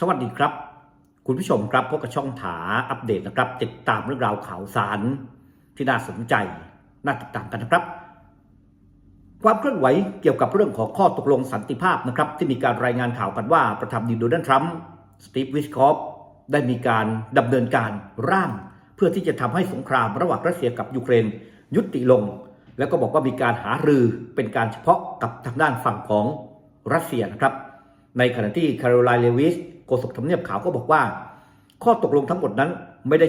สวัสดีครับ คุณผู้ชมครับพบกับช่องถาอัปเดตนะครับ ติดตามเรื่องราวข่าวสารที่น่าสนใจน่าติดตามกันนะครับ ความเคลื่อนไหวเกี่ยวกับเรื่องของข้อตกลงสันติภาพนะครับ ที่มีการรายงานข่าวกันว่าประธานาธิบดีโดนัลด์ทรัมป์สตีฟวิสคอฟได้มีการดำเนินการร่าง เพื่อที่จะทำให้สงครามระหว่างรัสเซียกับยูเครนยุติลง แล้วก็บอกว่ามีการหารือเป็นการเฉพาะกับทางด้านฝั่งของรัสเซียนะครับ ในขณะที่คาโรไลน์เลวิส โฆษกทำเนียบขาวก็บอกว่า ข้อตกลงทั้งหมดนั้นไม่ได้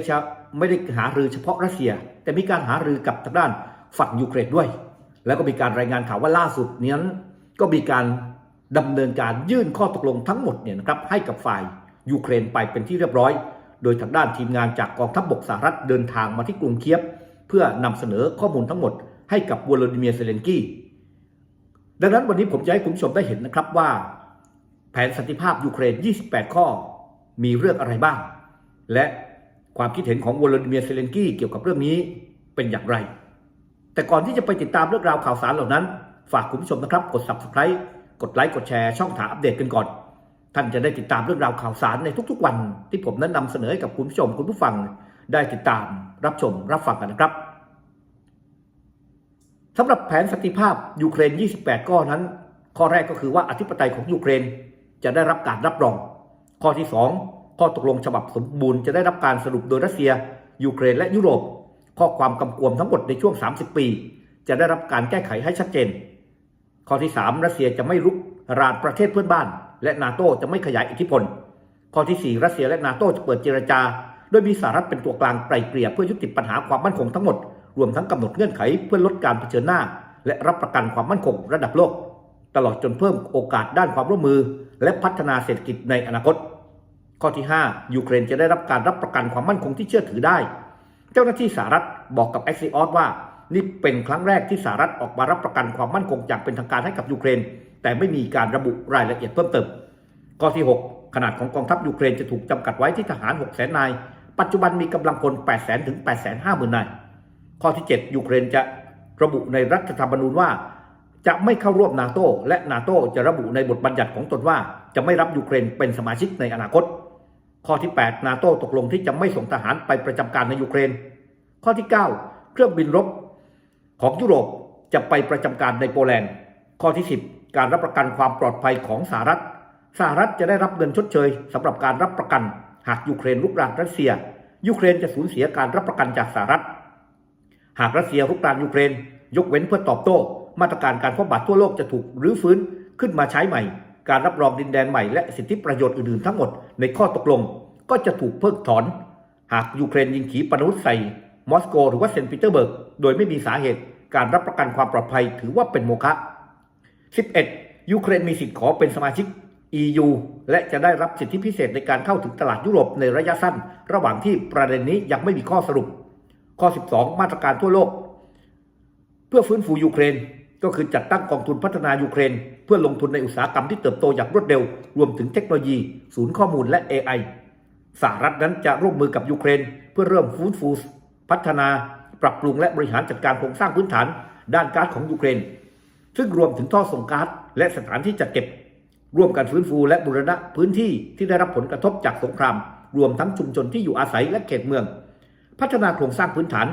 ไม่ได้หารือเฉพาะรัสเซีย แต่มีการหารือกับทางด้านฝั่งยูเครนด้วย แล้วก็มีการรายงานข่าวว่าล่าสุดนี้นก็มีการดำเนินการยื่นข้อตกลงทั้งหมดเนี่ยนะครับให้กับฝ่ายยูเครนไปเป็นที่เรียบร้อย โดยทางด้านทีมงานจากกองทัพบบกสหรัฐเดินทางมาที่กรุงเคียบ เพื่อนำเสนอข้อมูลทั้งหมดให้กับวลาดิเมียร์เซเลนกี้ดังนั้นวันนี้ผมจะให้คุณผู้ชมได้เห็นนะครับว่า นสันติภาพยูเครน 28 ข้อ มีเรื่องอะไรบ้าง และความคิดเห็นของวลาดิเมียร์เซเลนกี้เกี่ยวกับเรื่องนี้เป็นอย่างไร แต่ก่อนที่จะไปติดตามเรื่องราวข่าวสารเหล่านั้น ฝากคุณผู้ชมนะครับ กด subscribe กดไลค์กดแชร์ช่องถาอัปเดตกันก่อน ท่านจะได้ติดตามเรื่องราวข่าวสารในทุกๆ วัน ที่ผมนั้นนำเสนอให้กับคุณผู้ชมคุณผู้ฟังได้ติดตามรับชมรับฟังกันนะครับสำหรับแผนสันติภาพยูเครน 28 ข้อนั้น ข้อแรกก็คือว่าอธิปไตยของยูเครน จะได้รับการรับรอง ข้อที่ 2 ข้อตกลงฉบับสมบูรณ์จะได้รับการสรุปโดยรัสเซีย ยูเครนและยุโรป ข้อความกำกวมทั้งหมดในช่วง 30 ปี จะได้รับการแก้ไขให้ชัดเจน ข้อที่ 3 รัสเซียจะไม่รุกรานประเทศเพื่อนบ้าน และนาโตจะไม่ขยายอิทธิพล ข้อที่ 4 รัสเซียและนาโตจะเปิดเจรจา โดยมีสหรัฐเป็นตัวกลางไกล่เกลี่ยเพื่อยุติปัญหาความมั่นคงทั้งหมด รวมทั้งกำหนดเงื่อนไขเพื่อลดการเผชิญหน้า และรับประกันความมั่นคงระดับโลก ตลอดจนเพิ่มโอกาสด้านความร่วมมือ และพัฒนาเศรษฐกิจในอนาคต ข้อที่ 5 ยูเครนจะได้รับการรับประกันความมั่นคงที่เชื่อถือได้ เจ้าหน้าที่สหรัฐบอกกับ a x i o s ว่า นี่เป็นครั้งแรกที่สหรัฐออกมารับประกันความมั่นคงอย่างเป็นทางการให้กับยูเครน แต่ไม่มีการระบุรายละเอียดเพิ่มเติม ข้อที่ 6 ขนาดของกองทัพยูเครนจะถูกจำกัดไว้ที่ทหาร 6 0 0 0 0นาย ปัจจุบันมีกำลังพล 8 0 0 0 0 0 ถึง 8 5 0 0 0 0 นาย ข้อที่ 7 ยูเครนจะระบุในรัฐธรรมนูญว่า จะไม่เข้าร่วมนาโตและนาโตจะระบุในบทบัญญัติของตนว่า จะไม่รับยูเครนเป็นสมาชิกในอนาคต ข้อที่ 8 นาโตตกลงที่จะไม่ส่งทหารไปประจำการในยูเครน ข้อที่ 9 เครื่องบินรบของยุโรปจะไปประจำการในโปแลนด์ ข้อที่ 10 การรับประกันความปลอดภัยของสหรัฐ สหรัฐจะได้รับเงินชดเชยสำหรับการรับประกัน หากยูเครนลุกรานรัสเซีย ยูเครนจะสูญเสียการรับประกันจากสหรัฐ หากรัสเซียรุกรานยูเครน ยกเว้นเพื่อตอบโต้ มาตรการการคว่ำบาตรทั่วโลกจะถูกรื้อฟื้นขึ้นมาใช้ใหม่ การรับรองดินแดนใหม่และสิทธิประโยชน์อื่นๆทั้งหมดในข้อตกลงก็จะถูกเพิกถอน หากยูเครนยิงขีปนาวุธใส่มอสโกหรือว่าเซนต์ปีเตอร์เบิร์กโดยไม่มีสาเหตุการรับประกันความปลอดภัยถือว่าเป็นโมฆะ 11. ยูเครนมีสิทธิ์ขอเป็นสมาชิก EU และจะได้รับสิทธิพิเศษในการเข้าถึงตลาดยุโรปในระยะสั้น ระหว่างที่ประเด็นนี้ยังไม่มีข้อสรุป ข้อ 12 มาตรการทั่วโลก เพื่อฟื้นฟูยูเครน ก็คือจัดตั้งกองทุนพัฒนายูเครน เพื่อลงทุนในอุตสาหกรรมที่เติบโตอย่างรวดเร็ว รวมถึงเทคโนโลยี ศูนย์ข้อมูลและ AI สหรัฐนั้นจะร่วมมือกับยูเครน เพื่อเริ่มฟื้นฟูพัฒนา ปรับปรุงและบริหารจัดการโครงสร้างพื้นฐาน ด้านก๊าซของยูเครน ซึ่งรวมถึงท่อส่งก๊าซและสถานที่จัดเก็บ ร่วมกันฟื้นฟูและบูรณะพื้นที่ที่ได้รับผลกระทบจากสงคราม รวมทั้งชุมชนที่อยู่อาศัยและเขตเมือง พัฒนาโครงสร้างพื้นฐาน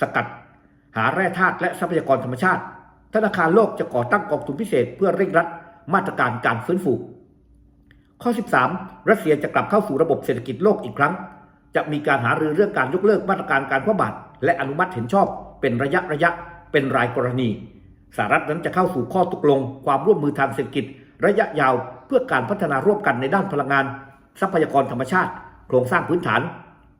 สกัด หาแร่ธาตุและทรัพยากรธรรมชาติ ธนาคารโลกจะก่อตั้งกองทุนพิเศษเพื่อเร่งรัดมาตรการการฟื้นฟู ข้อ 13 รัสเซียจะกลับเข้าสู่ระบบเศรษฐกิจโลกอีกครั้ง จะมีการหารือเรื่องการยกเลิกมาตรการการคว่ำบาตรและอนุมัติเห็นชอบ เป็นระยะระยะ เป็นรายกรณีสหรัฐนั้นจะเข้าสู่ข้อตกลง ความร่วมมือทางเศรษฐกิจ ระยะยาวเพื่อการพัฒนาร่วมกันในด้านพลังงาน ทรัพยากรธรรมชาติ โครงสร้างพื้นฐาน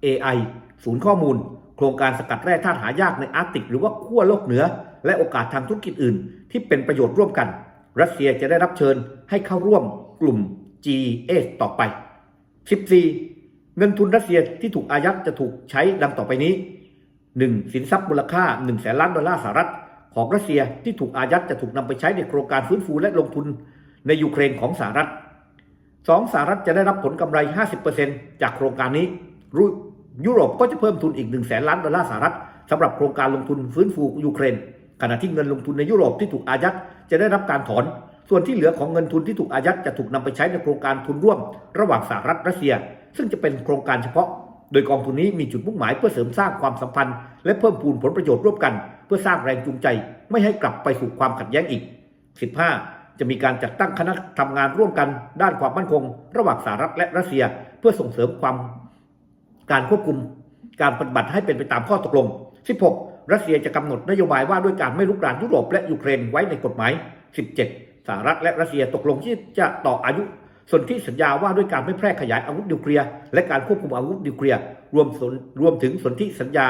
AI ศูนย์ข้อมูล โครงการสกัดแร่ธาตุหายากในอาร์กติก หรือว่าขั้วโลกเหนือ และโอกาสทางธุรกิจอื่น ที่เป็นประโยชน์ร่วมกัน รัสเซียจะได้รับเชิญให้เข้าร่วมกลุ่ม G8 ต่อไป 14. เงินทุนรัสเซียที่ถูกอายัดจะถูกใช้ดังต่อไปนี้ 1. สินทรัพย์มูลค่า1แสนล้านดอลลาร์สหรัฐของรัสเซียที่ถูกอายัดจะถูกนำไปใช้ในโครงการฟื้นฟูและลงทุนในยูเครนของสหรัฐ 2. สหรัฐจะได้รับผลกำไร 50%จากโครงการนี้ยุโรปก็จะเพิ่มทุนอีก1แสนล้านดอลลาร์สหรัฐสำหรับโครงการลงทุนฟื้นฟูยูเครน ขณะที่เงินลงทุนในยุโรปที่ถูกอายัดจะได้รับการถอน ส่วนที่เหลือของเงินทุนที่ถูกอายัดจะถูกนำไปใช้ในโครงการทุนร่วม ระหว่างสหรัฐรัสเซีย ซึ่งจะเป็นโครงการเฉพาะ โดยกองทุนนี้มีจุดมุ่งหมายเพื่อเสริมสร้างความสัมพันธ์ และเพิ่มพูนผลประโยชน์ร่วมกัน เพื่อสร้างแรงจูงใจ ไม่ให้กลับไปสู่ความขัดแย้งอีก 15. จะมีการจัดตั้งคณะทำงานร่วมกัน ด้านความมั่นคง ระหว่างสหรัฐและรัสเซีย เพื่อส่งเสริมความการควบคุม การปฏิบัติให้เป็นไปตามข้อตกลง 16. รัสเซียจะกำหนดนโยบายว่าด้วยการไม่ลุกรานยุโรปและยูเครนไว้ในกฎหมาย 17. สหรัฐและรัสเซียตกลงที่จะต่ออายุส่วนธิสัญญาว่าด้วยการไม่แพร่ขยายอาวุธนิวเคลียร์และการควบคุมอาวุธนิวเคลียร์รวมสนรวมถึงส่วนธิสัญญา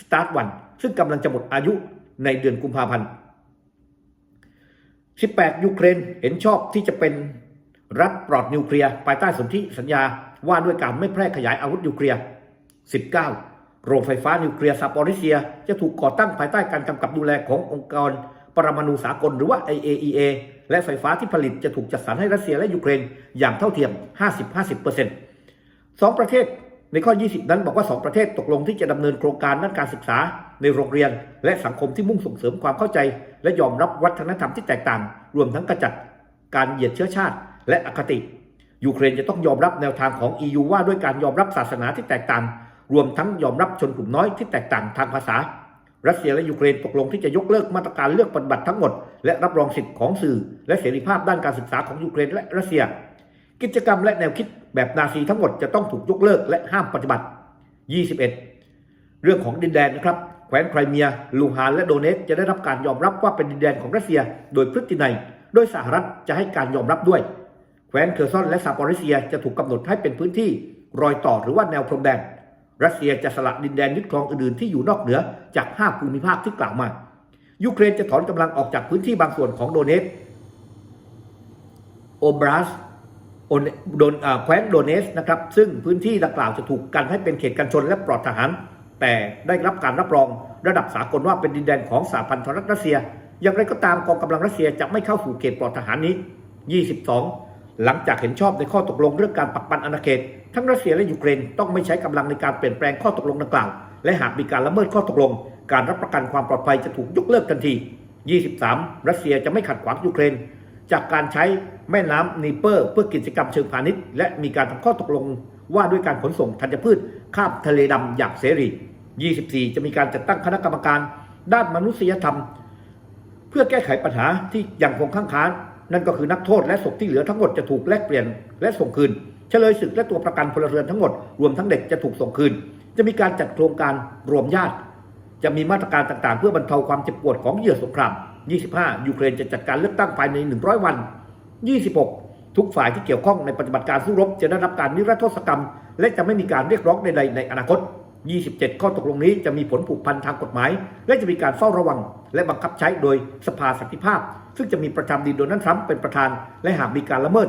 สตาร์ทวันซึ่งกำลังจะหมดอายุในเดือนกุมภาพันธ์ 18 ยูเครนเห็นชอบที่จะเป็นรัฐปลอดนิวเคลียร์ภายใต้สนธิสัญญาว่าด้วยการไม่แพร่ขยายอาวุธนิวเคลียร์ 19 โรงไฟฟ้านิวเคลียร์ซาปอริเซีย จะถูกก่อตั้งภายใต้การกำกับดูแลขององค์กร ปรมาณูสากลหรือว่า IAEA และไฟฟ้าที่ผลิตจะถูกจัดสรรให้รัสเซียและยูเครนอย่างเท่าเทียม 50-50%สองประเทศในข้อ 20 นั้นบอกว่า 2 ประเทศตกลงที่จะดำเนินโครงการด้านการศึกษา ในโรงเรียน และสังคมที่มุ่งส่งเสริมความเข้าใจ และยอมรับวัฒนธรรมที่แตกต่าง รวมทั้งกระจัดการเหยียดเชื้อชาติ และอคติ ยูเครนจะต้องยอมรับแนวทางของ EU ว่าด้วยการยอมรับศาสนาที่แตกต่าง รวมทั้งยอมรับชนกลุ่มน้อยที่แตกต่างทางภาษา รัสเซียและยูเครนตกลงที่จะยกเลิกมาตรการเลือกปฏิบัติทั้งหมด และรับรองสิทธิของสื่อ และเสรีภาพด้านการศึกษาของยูเครนและรัสเซีย กิจกรรมและแนวคิดแบบนาซีทั้งหมดจะต้องถูกยกเลิกและห้ามปฏิบัติ 21 เรื่องของดินแดนนะครับแคว้นไครเมีย ลูฮานและโดเนตจะได้รับการยอมรับว่าเป็นดินแดนของรัสเซีย โดยพฤตินัยโดยสหรัฐจะให้การยอมรับด้วย แคว้นเคอร์ซอนและซาปอริเซียจะถูกกำหนดให้เป็นพื้นที่ รอยต่อหรือว่าแนวพรมแดน รัสเซียจะสละดินแดนยึดครองอื่นๆที่อยู่นอกเหนือจาก 5 ภูมิภาคที่กล่าวมา ยูเครนจะถอนกำลังออกจากพื้นที่บางส่วนของโดเนตโอบราสโดนแคว้นโดเนสนะครับ ซึ่งพื้นที่ดังกล่าวจะถูกกันให้เป็นเขตกันชนและปลอดทหาร แต่ได้รับการรับรองระดับสากลว่าเป็นดินแดนของสหพันธรัฐรัสเซีย อย่างไรก็ตามกองกำลังรัสเซียจะไม่เข้าสู่เขตปลอดทหารนี้ 22 หลังจากเห็นชอบในข้อตกลงเรื่องการปักปันอาณาเขต ทั้งรัสเซียและยูเครนต้องไม่ใช้กำลังในการเปลี่ยนแปลงข้อตกลงดังกล่าว และหากมีการละเมิดข้อตกลง การรับประกันความปลอดภัยจะถูกยกเลิกทันที 23 รัสเซียจะไม่ขัดขวางยูเครน จากการใช้แม่น้ำนีเปอร์ เพื่อกิจกรรมเชิงพาณิชย์ และมีการทำข้อตกลงว่าด้วยการขนส่งธัญพืชข้ามทะเลดำอย่างเสรี 24 จะมีการจัดตั้งคณะกรรมการ ด้านมนุษยธรรม เพื่อแก้ไขปัญหาที่ยังคงข้างค้าน นั่นก็คือนักโทษและศพที่เหลือทั้งหมดจะถูกแลกเปลี่ยนและส่งคืน เฉลยศึกและตัวประกันพลเรือนทั้งหมดรวมทั้งเด็กจะถูกส่งคืน จะมีการจัดโครงการรวมญาติ จะมีมาตรการต่างๆ เพื่อบรรเทาความเจ็บปวดของเหยื่อสงคราม 25 ยูเครนจะจัดการเลือกตั้งภายใน 100 วัน 26 ทุกฝ่ายที่เกี่ยวข้องในปฏิบัติการสู้รบ จะได้รับการนิรโทษกรรม และจะไม่มีการเรียกร้องใดๆในอนาคต 27 ข้อตกลงนี้จะมีผลผูกพันทางกฎหมาย และจะมีการเฝ้าระวัง และบังคับใช้โดยสภาสันติภาพ ซึ่งจะมีประธานาธิบดีโดนัลด์ทรัมป์เป็นประธาน และหากมีการละเมิด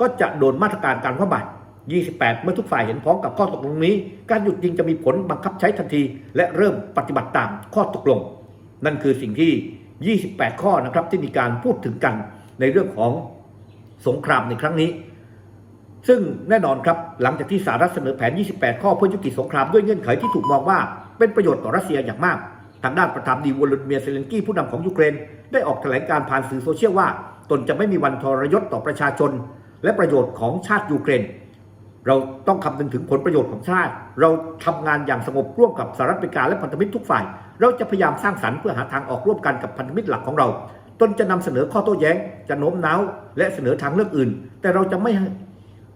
ก็จะโดนมาตรการการคว่ำบาตร28 เมื่อทุกฝ่ายเห็นพ้องกับข้อตกลงนี้ การหยุดยิงจะมีผลบังคับใช้ทันที และเริ่มปฏิบัติตามข้อตกลง นั่นคือสิ่งที่ 28 ข้อนะครับที่มีการพูดถึงกันในเรื่องของสงครามในครั้งนี้ ซึ่งแน่นอนครับหลังจากที่สหรัฐเสนอแผน 28 ข้อเพื่อยุติสงครามด้วยเงื่อนไขที่ถูกมองว่าเป็นประโยชน์ต่อรัสเซียอย่างมาก ทางด้านประธานดีวอลาดิเมียเซเลนกี้ผู้นำของยูเครน ได้ออกแถลงการผ่านสื่อโซเชียลว่า ตนจะไม่มีวันทรยศต่อประชาชน และประโยชน์ของชาติยูเครน เราต้องคำนึงถึงผลประโยชน์ของชาติ เราทำงานอย่างสงบร่วมกับสหรัฐอเมริกาและพันธมิตรทุกฝ่าย เราจะพยายามสร้างสรรค์เพื่อหาทางออกร่วมกันกับพันธมิตรหลักของเรา ตนจะนำเสนอข้อโต้แย้ง จะโน้มน้าวและเสนอทางเลือกอื่น แต่เราจะไม่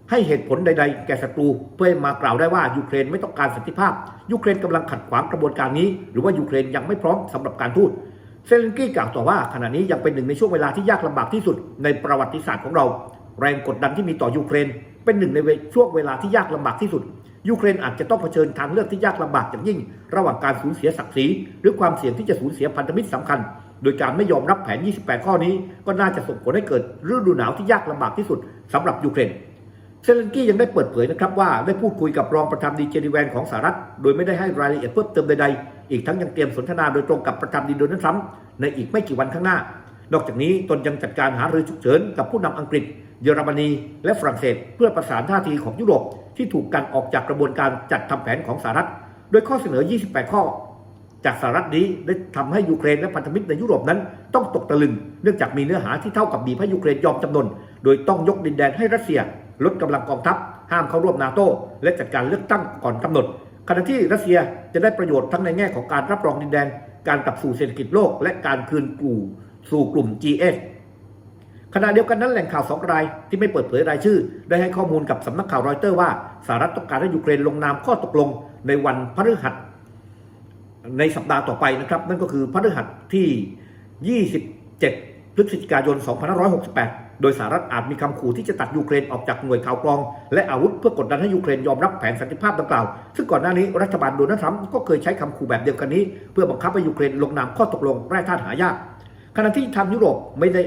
ให้เหตุผลใดๆ แก่ศัตรูเพื่อให้มากล่าวได้ว่ายูเครนไม่ต้องการสันติภาพยูเครนกำลังขัดขวางกระบวนการนี้ หรือว่ายูเครนยังไม่พร้อมสำหรับการทูตเซเลนกี้กล่าวต่อว่าขณะนี้ยังเป็นหนึ่งในช่วงเวลาที่ยากลำบากที่สุดในประวัติศาสตร์ของเรา แรงกดดันที่มีต่อยูเครน เป็นหนึ่งในช่วงเวลาที่ยากลำบากที่สุดยูเครนอาจจะต้องเผชิญทางเลือกที่ยากลำบากอย่างยิ่ง ระหว่างการสูญเสียศักดิ์ศรีหรือความเสี่ยงที่จะสูญเสียพันธมิตรสำคัญ โดยการไม่ยอมรับแผน 28 ข้อนี้ ก็น่าจะส่งผลให้เกิดฤดูหนาวที่ยากลำบากที่สุดสำหรับยูเครน เซเลนกี้ยังได้เปิดเผยนะครับว่าได้พูดคุยกับรองประธานดีเจดีแวนของสหรัฐ โดยไม่ได้ให้รายละเอียดเพิ่มเติมใดๆ อีกทั้งยังเตรียมสนทนาโดยตรงกับประธานดีโดนัลด์ทรัมป์ในอีกไม่กี่วันข้างหน้า นอกจากนี้ตนยังจัดการหารือฉุกเฉินกับผู้นำอังกฤษ เยอรมนี และฝรั่งเศส เพื่อประสานท่าทีของยุโรปที่ถูกกันออกจากกระบวนการจัดทำแผนของสหรัฐ โดยข้อเสนอ 28 ข้อ จากสหรัฐนี้ได้ทำให้ยูเครนและพันธมิตรในยุโรปนั้น ต้องตกตะลึง เนื่องจากมีเนื้อหาที่เท่ากับบีบให้ยูเครนยอมจำนน โดยต้องยกดินแดนให้รัสเซีย ลดกำลังกองทัพ ห้ามเข้าร่วมนาโต้และจัดการเลือกตั้งก่อนกำหนด ขณะที่รัสเซียจะได้ประโยชน์ทั้งในแง่ของการรับรองดินแดน การกลับสู่เศรษฐกิจโลก และการคืนกู่สู่กลุ่ม G8 ขณะเดียวกันนั้นแหล่งข่าวสองรายที่ไม่เปิดเผยรายชื่อ ได้ให้ข้อมูลกับสำนักข่าวรอยเตอร์ว่าสหรัฐต้องการให้ยูเครนลงนามข้อตกลงในวันพฤหัสในสัปดาห์ต่อไปนะครับ นั่นก็คือพฤหัสที่ 27 พฤศจิกายน 2568 โดยสหรัฐอาจมีคำขู่ที่จะตัดยูเครนออกจากหน่วยข่าวกรอง และอาวุธเพื่อกดดันให้ยูเครนยอมรับแผนสันติภาพดังกล่าว ซึ่งก่อนหน้านี้รัฐบาลโดนัลด์ทรัมป์ก็เคยใช้คำขู่แบบเดียวกันนี้ เพื่อบังคับให้ยูเครนลงนามข้อตกลงแร่ธาตุหายาก ขณะที่ทางยุโรปไม่ได้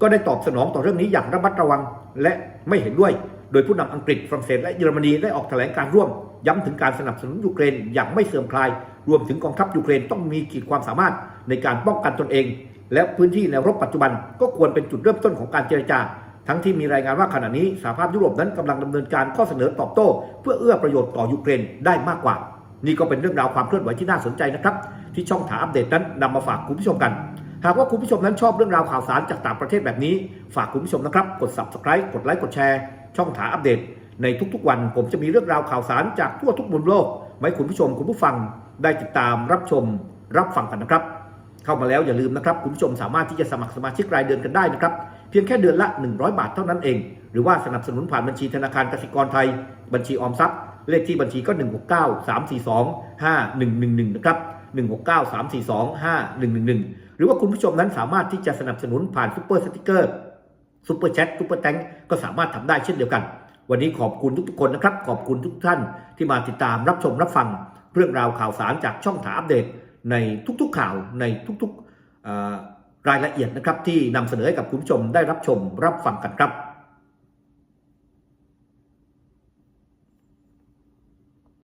ก็ได้ตอบสนองต่อเรื่องนี้อย่างระมัดระวังและไม่เห็นด้วย โดยผู้นำอังกฤษฝรั่งเศสและเยอรมนีได้ออกแถลงการร่วม ย้ำถึงการสนับสนุนยูเครนอย่างไม่เสื่อมคลาย รวมถึงกองทัพยูเครนต้องมีขีดความสามารถในการป้องกันตนเอง และพื้นที่แนวรบปัจจุบันก็ควรเป็นจุดเริ่มต้นของการเจรจา ทั้งที่มีรายงานว่าขณะนี้สหภาพยุโรปนั้นกำลังดำเนินการข้อเสนอตอบโต้ เพื่อเอื้อประโยชน์ต่อยูเครนได้มากกว่า นี่ก็เป็นเรื่องราวความเคลื่อนไหวที่น่าสนใจนะครับ ที่ช่องถาอัปเดตนั้นนำมาฝากคุณผู้ชมกัน หากว่าคุณผู้ชมนั้นชอบเรื่องราวข่าวสารจากต่างประเทศแบบนี้ ฝากคุณผู้ชมนะครับกด subscribe กดไลค์กดแชร์ ช่องถาอัปเดต ในทุกๆวัน ผมจะมีเรื่องราวข่าวสารจากทั่วทุกมุมโลกไว้คุณผู้ชมคุณผู้ฟังได้ติดตามรับชม รับฟังกันนะครับ เข้ามาแล้วอย่าลืมนะครับคุณผู้ชมสามารถที่จะสมัครสมาชิกรายเดือนกันได้นะครับ เพียงแค่เดือนละ 100 บาทเท่านั้นเอง หรือว่าสนับสนุนผ่านบัญชีธนาคารกสิกรไทย บัญชีออมทรัพย์ เลขที่บัญชีก็ 169 342 5111 นะครับ 169 342 5111 หรือว่าคุณผู้ชมนั้นสามารถที่จะสนับสนุนผ่านซุปเปอร์สติกเกอร์ซุปเปอร์แชทซุปเปอร์แตงก็สามารถทำได้เช่นเดียวกัน วันนี้ขอบคุณทุกๆคนนะครับ ขอบคุณทุกท่านที่มาติดตามรับชมรับฟัง เรื่องราวข่าวสารจากช่องถาอัปเดต ในทุกๆข่าวในทุกๆรายละเอียดนะครับที่นำเสนอให้กับคุณผู้ชมได้รับชมรับฟังกันครับ